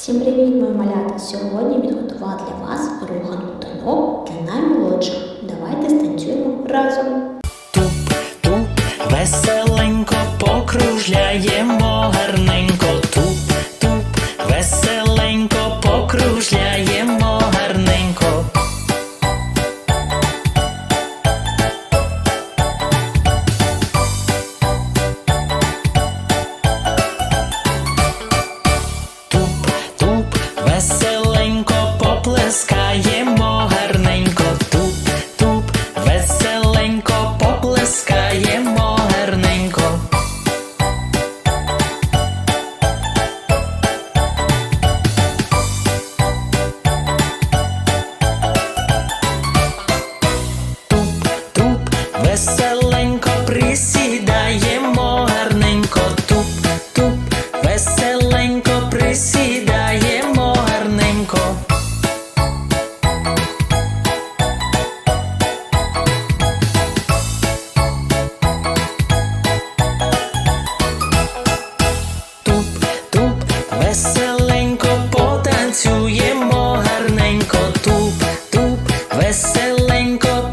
Всім привіт, мої малята! Сьогодні підготувала для вас рухану танок для наймолодших. Давайте станцюємо разом. Туп, туп, веселенько покружляємо гарненько. Туп, туп, веселенько покружляємо веселенько поплескаємо гарненько, туп, туп, веселенько поплескаємо гарненько. Туп, туп, веселенько. Веселенько потанцюємо гарненько, туп, туп, веселенько.